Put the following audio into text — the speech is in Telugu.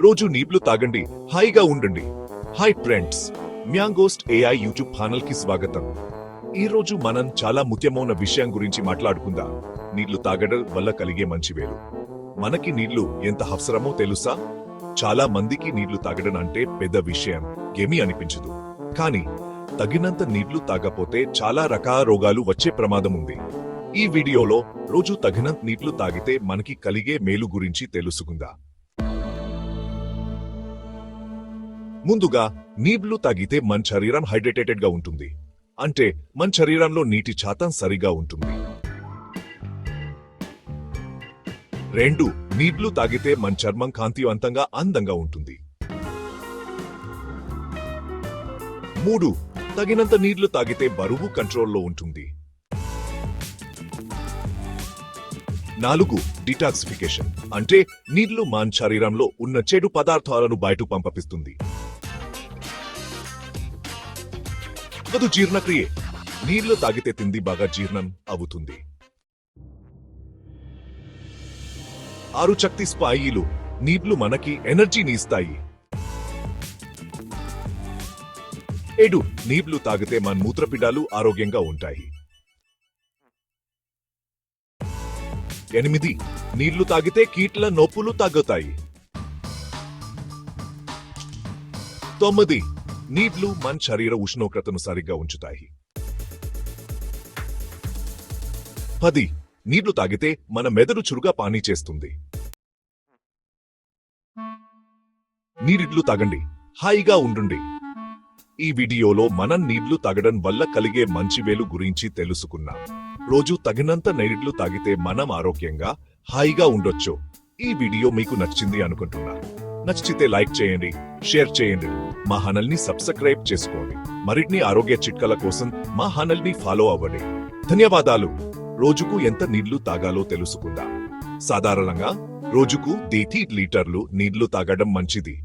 రోజు నీళ్ళు తాగండి హాయిగా ఉండండి. Hi friends Mangost AI YouTube ఛానల్కి స్వాగతం. ఈ రోజు మనం చాలా ముఖ్యమైన విషయం గురించి మాట్లాడుకుందాం. నీళ్ళు తాగడం వల్ల కలిగే మంచి వేలు. మనకి నీళ్ళు ఎంత అవసరమో తెలుసా? చాలా మందికి నీళ్ళు తాగడం అంటే పెద్ద విషయం ఏమీ అనిపించదు. కానీ తగినంత నీళ్ళు తాగపోతే చాలా రకాల రోగాలు వచ్చే ప్రమాదం ఉంది. ఈ వీడియోలో రోజు తగినంత నీళ్ళు తాగితే మనకి కలిగే మేలు గురించి తెలుసుకుందా. ముందుగా నీళ్ళు తాగితే మన శరీరం హైడ్రేటెడ్గా ఉంటుంది. అంటే మన శరీరంలో నీటి శాతం సరిగా ఉంటుంది. రెండు నీళ్ళు తాగితే మన చర్మం కాంతివంతంగా అందంగా ఉంటుంది. మూడు తగినంత నీళ్ళు తాగితే బరువు కంట్రోల్లో ఉంటుంది. నాలుగు డిటాక్సిఫికేషన్. అంటే నీళ్ళు మన శరీరంలో ఉన్న చెడు పదార్థాలను బయటకు పంపిస్తుంది. అది జీర్ణక్రియ. నీళ్ళు తాగితే తిండి బాగా జీర్ణం అవుతుంది. ఆరు శక్తి స్పాయిలు నీళ్ళు మనకి ఎనర్జీని ఇస్తాయి. ఏడు నీళ్ళు తాగితే మన మూత్రపిండాలు ఆరోగ్యంగా ఉంటాయి. ఎనిమిది నీళ్ళు తాగితే కీట్ల నొప్పులు తగ్గుతాయి. తొమ్మిది నీళ్ళు మన శరీర ఉష్ణోగ్రతను సరిగ్గా ఉంచుతాయి. పది. నీళ్ళు తాగితే మన మెదడు చురుగా పానీ చేస్తుంది. నీరిడ్లు తాగండి. హాయిగా ఉండండి. ఈ వీడియోలో మనం నీళ్ళు తాగడం వల్ల కలిగే మంచి వేలు గురించి తెలుసుకున్నాం. రోజు తగినంత నీళ్ళు తాగితే మనం ఆరోగ్యంగా హాయిగా ఉండొచ్చు. ఈ వీడియో మీకు నచ్చింది అనుకుంటున్నాను. నచ్చితే లైక్ చేయండి షేర్ చేయండి. మా ఛానల్ని సబ్స్క్రైబ్ చేసుకోండి. మరిన్ని ఆరోగ్య చిట్కల కోసం మా ఛానల్ని ఫాలో అవ్వండి. ధన్యవాదాలు. రోజుకు ఎంత నీళ్ళు తాగాలో తెలుసుకుందాం. సాధారణంగా రోజుకు దేతి లీటర్లు నీళ్ళు తాగడం మంచిది.